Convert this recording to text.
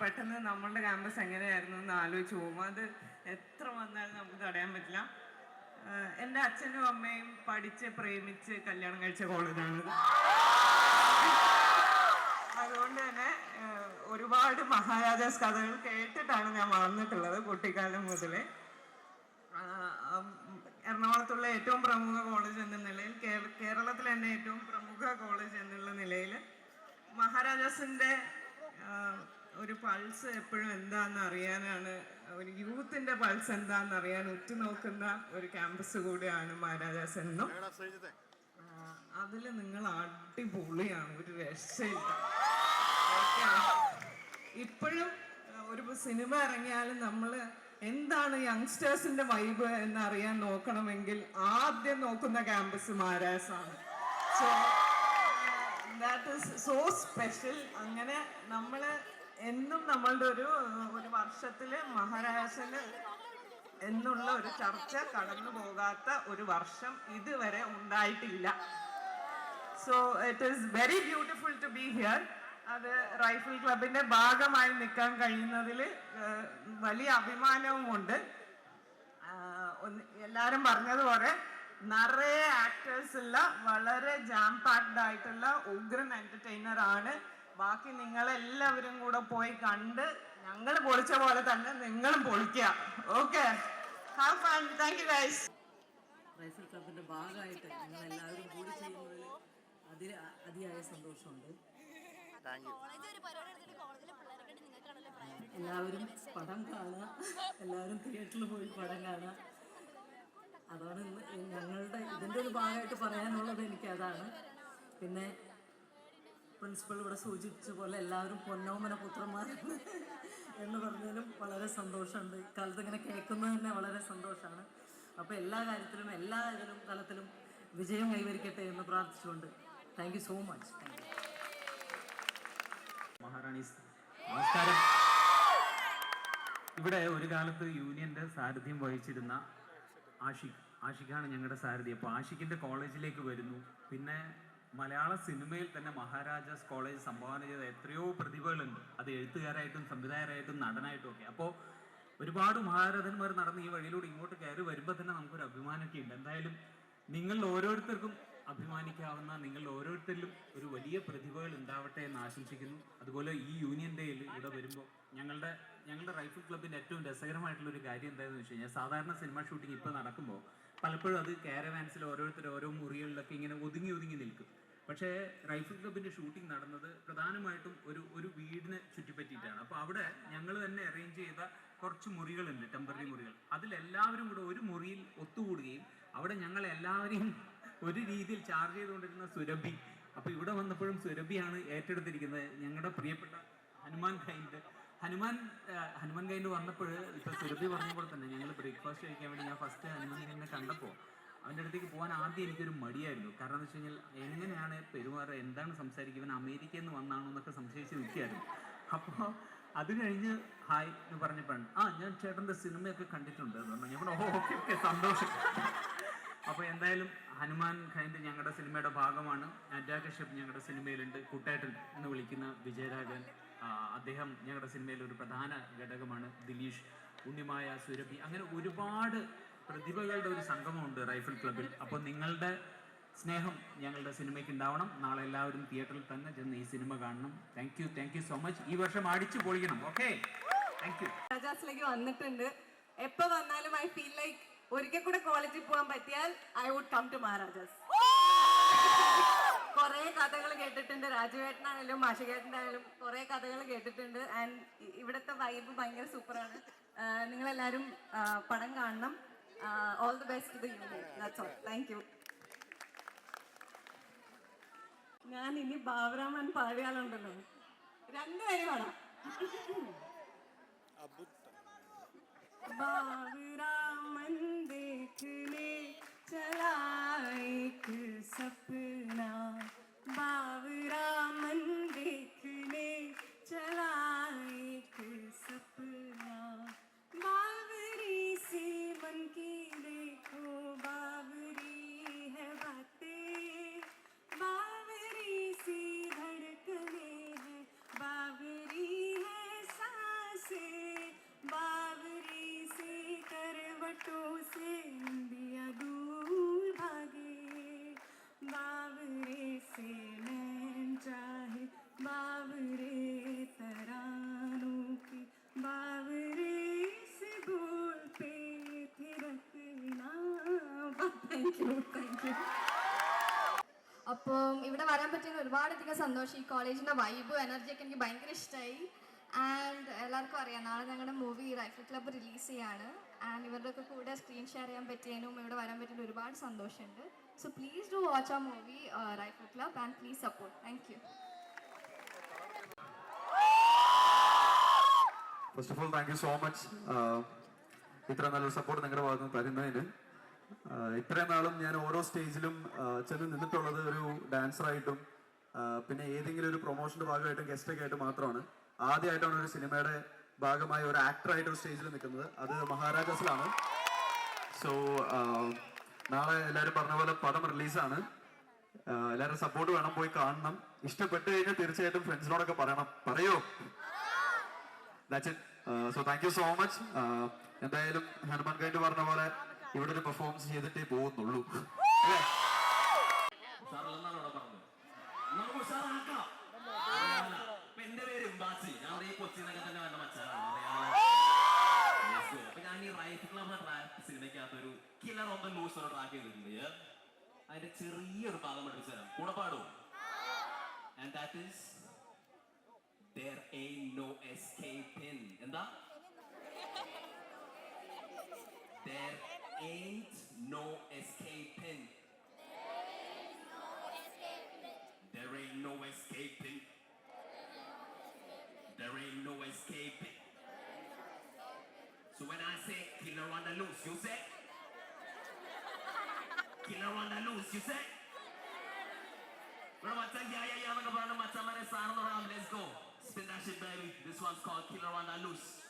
പെട്ടെന്ന് നമ്മളുടെ ക്യാമ്പസ് എങ്ങനെയായിരുന്നു എന്ന് ആലോചിച്ച് പോകും. അത് എത്ര വന്നാലും നമുക്ക് തടയാൻ പറ്റില്ല. എന്റെ അച്ഛനും അമ്മയും പഠിച്ച് പ്രേമിച്ച് കല്യാണം കഴിച്ച കോളേജാണ്. അതുകൊണ്ട് തന്നെ ഒരുപാട് മഹാരാജാസ് കഥകൾ കേട്ടിട്ടാണ് ഞാൻ വളർന്നിട്ടുള്ളത് കുട്ടിക്കാലം മുതലേ. എറണാകുളത്തുള്ള ഏറ്റവും പ്രമുഖ കോളേജ് എന്ന നിലയിൽ കേരളത്തിലെ തന്നെ ഏറ്റവും പ്രമുഖ കോളേജ് എന്നുള്ള നിലയിൽ മഹാരാജാസിന്റെ ഒരു പൾസ് എപ്പോഴും എന്താണെന്ന് അറിയാനാണ് ഒരു യൂത്തിന്റെ പൾസ് എന്താണെന്ന് അറിയാൻ ഉറ്റുനോക്കുന്ന ഒരു ക്യാമ്പസ് കൂടിയാണ് മഹാരാജാസ് എന്നും. അതിൽ നിങ്ങൾ അടിപൊളിയാണ് ഒരു രക്ഷയില്ല. ഇപ്പോഴും ഒരു സിനിമ ഇറങ്ങിയാലും നമ്മൾ എന്താണ് യങ്സ്റ്റേഴ്സിന്റെ വൈബ് എന്ന് അറിയാൻ നോക്കണമെങ്കിൽ ആദ്യം നോക്കുന്ന ക്യാമ്പസ് ആണ്. So that is so special അങ്ങനെ നമ്മൾ എന്നും നമ്മളുടെ ഒരു ഒരു വർഷത്തിൽ മഹാരാജന് എന്നുള്ള ഒരു ചർച്ച കടന്നു പോകാത്ത ഒരു വർഷം ഇതുവരെ ഉണ്ടായിട്ടില്ല. So it is very beautiful to be here അത് റൈഫിൾ ക്ലബിന്റെ ഭാഗമായി നിൽക്കാൻ കഴിയുന്നതിൽ വലിയ അഭിമാനവും ഉണ്ട്. എല്ലാവരും പറഞ്ഞതുപോലെ നിറയെ ആക്ടേഴ്സ് ഉള്ള വളരെ ജാം പാക്ഡ് ആയിട്ടുള്ള ഉഗ്രൻ എന്റർടൈനർ ആണ് ബാക്കി നിങ്ങളെല്ലാവരും കൂടെ പോയി കണ്ട് ഞങ്ങൾ പൊളിച്ച പോലെ തന്നെ നിങ്ങളും പൊളിക്കുക okay have fun thank you guys rifle ക്ലബിന്റെ ഭാഗമായിട്ട് നിങ്ങൾ എല്ലാവരും കൂടി ചെയ്യുന്നതിൽ അതിൽ അതിയായ സന്തോഷമുണ്ട്. എല്ലാവരും പടം കാണുക. എല്ലാവരും തിയേറ്ററിൽ പോയി പടം കാണുക. അതാണ് ഞങ്ങളുടെ ഇതിന്റെ ഒരു ഭാഗമായിട്ട് പറയാനുള്ളത് എനിക്ക് അതാണ്. പിന്നെ പ്രിൻസിപ്പൾ ഇവിടെ സൂചിപ്പിച്ച പോലെ എല്ലാവരും പൊന്നോമന പുത്രന്മാരാണ് എന്ന് പറഞ്ഞാലും വളരെ സന്തോഷമുണ്ട്. ഇക്കാലത്ത് ഇങ്ങനെ കേൾക്കുന്നത് തന്നെ വളരെ സന്തോഷമാണ്. അപ്പോൾ എല്ലാ കാര്യത്തിലും എല്ലാ ഇതിലും തലത്തിലും വിജയം കൈവരിക്കട്ടെ എന്ന് പ്രാർത്ഥിച്ചുകൊണ്ട് thank you so much Maharani നമസ്കാരം. ഇവിടെ ഒരു കാലത്ത് യൂണിയന്റെ സാരഥ്യം വഹിച്ചിരുന്ന ആഷിഖ്. ആഷിഖാണ് ഞങ്ങളുടെ സാരഥി. അപ്പോൾ ആഷിഖിന്റെ കോളേജിലേക്ക് വരുന്നു. പിന്നെ മലയാള സിനിമയിൽ തന്നെ മഹാരാജാസ് കോളേജ് സംഭാവന ചെയ്ത എത്രയോ പ്രതിഭകളുണ്ട്. അത് എഴുത്തുകാരായിട്ടും സംവിധായകരായിട്ടും നടനായിട്ടും ഒക്കെ. അപ്പോൾ ഒരുപാട് മഹാരഥന്മാർ നടന്ന് ഈ വഴിയിലൂടെ ഇങ്ങോട്ട് കയറി വരുമ്പോൾ തന്നെ നമുക്കൊരു അഭിമാനമൊക്കെ ഉണ്ട്. എന്തായാലും നിങ്ങൾ ഓരോരുത്തർക്കും അഭിമാനിക്കാവുന്ന നിങ്ങൾ ഓരോരുത്തരിലും ഒരു വലിയ പ്രതിഭകൾ ഉണ്ടാവട്ടെ എന്ന് ആശംസിക്കുന്നു. അതുപോലെ ഈ യൂണിയൻ ഡേയിൽ ഇവിടെ വരുമ്പോൾ ഞങ്ങളുടെ ഞങ്ങളുടെ റൈഫിൾ ക്ലബിന്റെ ഏറ്റവും രസകരമായിട്ടുള്ള ഒരു കാര്യം എന്താണെന്ന് വെച്ച് കഴിഞ്ഞാൽ സാധാരണ സിനിമ ഷൂട്ടിംഗ് ഇപ്പോൾ നടക്കുമ്പോൾ പലപ്പോഴും അത് കാരവാൻസിൽ ഓരോരുത്തർ ഓരോ മുറികളിലൊക്കെ ഇങ്ങനെ ഒതുങ്ങി ഒതുങ്ങി നിൽക്കും. പക്ഷേ റൈഫിൾ ക്ലബിന്റെ ഷൂട്ടിംഗ് നടന്നത് പ്രധാനമായിട്ടും ഒരു ഒരു വീടിനെ ചുറ്റിപ്പറ്റിയിട്ടാണ്. അപ്പോൾ അവിടെ ഞങ്ങൾ തന്നെ അറേഞ്ച് ചെയ്ത കുറച്ച് മുറികളുണ്ട് ടെമ്പററി മുറികൾ. അതിലെല്ലാവരും കൂടെ ഒരു മുറിയിൽ ഒത്തുകൂടുകയും അവിടെ ഞങ്ങൾ എല്ലാവരെയും ഒരു രീതിയിൽ ചാർജ് ചെയ്തുകൊണ്ടിരുന്ന സുരഭി. അപ്പോൾ ഇവിടെ വന്നപ്പോഴും സുരഭിയാണ് ഏറ്റെടുത്തിരിക്കുന്നത്. ഞങ്ങളുടെ പ്രിയപ്പെട്ട ഹനുമാൻ ഖൈന്റെ ഹനുമാൻ ഹനുമാൻ ഖൈന്റെ വന്നപ്പോൾ ഇപ്പൊ സുരഭി പറഞ്ഞ പോലെ തന്നെ ഞങ്ങൾ ബ്രേക്ക്ഫാസ്റ്റ് കഴിക്കാൻ വേണ്ടി ഞാൻ ഫസ്റ്റ് ഹനുമാൻ കൈനെ കണ്ടപ്പോൾ അവന്റെ അടുത്തേക്ക് പോകാൻ ആദ്യം എനിക്കൊരു മടിയായിരുന്നു. കാരണം എന്ന് വെച്ച് കഴിഞ്ഞാൽ എങ്ങനെയാണ് പെരുമാറുക എന്താണ് സംസാരിക്കുക ഇവൻ അമേരിക്ക എന്ന് വന്നാണോ എന്നൊക്കെ സംശയിച്ച് നിൽക്കുകയായിരുന്നു. അപ്പോൾ അത് കഴിഞ്ഞ് ഹായ് എന്ന് പറഞ്ഞപ്പോഴാണ് ആ ഞാൻ ചേട്ടന്റെ സിനിമയൊക്കെ കണ്ടിട്ടുണ്ട്. എന്ന് പറഞ്ഞു ഞാൻ ഓക്കെ ഓക്കെ സന്തോഷം. അപ്പോൾ എന്തായാലും ഹനുമാൻ ഖൈന്റെ ഞങ്ങളുടെ സിനിമയുടെ ഭാഗമാണ്. അജാ കശ്യപ് ഞങ്ങളുടെ സിനിമയിലുണ്ട്. കുട്ടേട്ടൻ എന്ന് വിളിക്കുന്ന വിജയരാഘവൻ. അദ്ദേഹം ഞങ്ങളുടെ സിനിമയിൽ ഒരു പ്രധാന ഘടകമാണ് ദിലീഷ് ഉണ്ണിമായ സുരഭി. അങ്ങനെ ഒരുപാട് പ്രതിഭകളുടെ ഒരു സംഗമമുണ്ട് റൈഫിൾ ക്ലബിൽ അപ്പോൾ നിങ്ങളുടെ സ്നേഹം ഞങ്ങളുടെ സിനിമയ്ക്ക് ഉണ്ടാവണം. നാളെ എല്ലാവരും തിയേറ്ററിൽ തന്നെ ചെന്ന് ഈ സിനിമ കാണണം. Thank you thank you so much ഈ വർഷം അടിച്ചു പൊളിക്കണം. ഓക്കെ താങ്ക് യു മഹാരാജാസിലേക്ക് വന്നിട്ടുണ്ട്. എപ്പോ വന്നാലും ഐ ഫീൽ ലൈക്ക് ഒരിക്കൽ കൂടെ കോളേജിൽ പോകാൻ പറ്റിയാൽ I would come to Maharajas കുറേ കഥകൾ കേട്ടിട്ടുണ്ട്. രാജുവേട്ടനായാലും മാഷികേട്ടനായാലും കുറേ കഥകൾ കേട്ടിട്ടുണ്ട്. ആൻഡ് ഇവിടുത്തെ വൈബ് ഭയങ്കര സൂപ്പറാണ് നിങ്ങളെല്ലാവരും പടം കാണണം. All the best thank you ഞാൻ ഇനി ബാബുരാമൻ പാടിയാളുണ്ടല്ലോ. രണ്ടുപേരും വേണം. അപ്പം ഇവിടെ വരാൻ പറ്റിയത് ഒരുപാടധികം സന്തോഷം. ഈ കോളേജിന്റെ വൈബും എനർജിയൊക്കെ എനിക്ക് ഭയങ്കര ഇഷ്ടമായി ആൻഡ് എല്ലാവർക്കും അറിയാം നാളെ ഞങ്ങളുടെ മൂവി റൈഫിൾ ക്ലബ്ബ് റിലീസ് ചെയ്യാണ്. ആൻഡ് ഇവരുടെ ഒക്കെ കൂടെ സ്ക്രീൻ ഷെയർ ചെയ്യാൻ പറ്റിയതിനും ഇവിടെ വരാൻ പറ്റിയതിൽ ഒരുപാട് സന്തോഷമുണ്ട്. സോ പ്ലീസ് ഡു വാച്ച് ആ movie rifle club and please support thank you first of all thank you so much ഇത്ര നല്ലൊരു സപ്പോർട്ട് നിങ്ങളുടെ ഭാഗത്ത് തരുന്നതിന്. ഇത്രയും നാളും ഞാൻ ഓരോ സ്റ്റേജിലും ചെന്ന് നിന്നിട്ടുള്ളത് ഒരു ഡാൻസറായിട്ടും പിന്നെ ഏതെങ്കിലും ഒരു പ്രൊമോഷന്റെ ഭാഗമായിട്ടും ഗസ്റ്റൊക്കെ ആയിട്ട് മാത്രമാണ്. ആദ്യമായിട്ടാണ് ഒരു സിനിമയുടെ ഭാഗമായി ഒരു ആക്ടറായിട്ട് ഒരു സ്റ്റേജിൽ നിൽക്കുന്നത്. അത് മഹാരാജാസിലാണ്. സോ നാളെ എല്ലാവരും പറഞ്ഞ പോലെ പടം റിലീസാണ്. എല്ലാവരും സപ്പോർട്ട് വേണം പോയി കാണണം. ഇഷ്ടപ്പെട്ട് കഴിഞ്ഞാൽ തീർച്ചയായിട്ടും ഫ്രണ്ട്സിനോടൊക്കെ പറയണം. പറയോ. That's it so thank you so much എന്തായാലും ഹനുമാൻ കൈൻഡ് പറഞ്ഞ പോലെ ഇവിടെ ഒരു പെർഫോമൻസ് ചെയ്തിട്ടേ പോകുന്നുള്ളൂ. എന്റെ പേര് ഉമ്പാച്ചി. ഞാൻ ഈ കൊച്ചിനൊക്കെ തന്നെ വന്ന മച്ചാനാണ്. അപ്പൊ ഞാൻ ഈ റൈറ്റ് ക്ലബ് സിനിമയ്ക്കകത്ത് ഒരു കിലർ ഓൺ ദ ലൂസ് ഒരു ട്രാക്ക് ചെയ്തിട്ടുണ്ട്. അതിന്റെ ചെറിയൊരു ഭാഗം പഠിപ്പിച്ചു കൂടെ പാടും and that is There ain't no. എന്താ? There ain't no escaping. There ain't no escaping. There ain't no escaping. There ain't no escaping. So when I say killer on the loose, you say killer on the loose, you say. Bro, what's up? Yeah, yeah. I'm gonna my time and it's. Let's go. Spin that shit, baby. This one's called Killer on the Loose.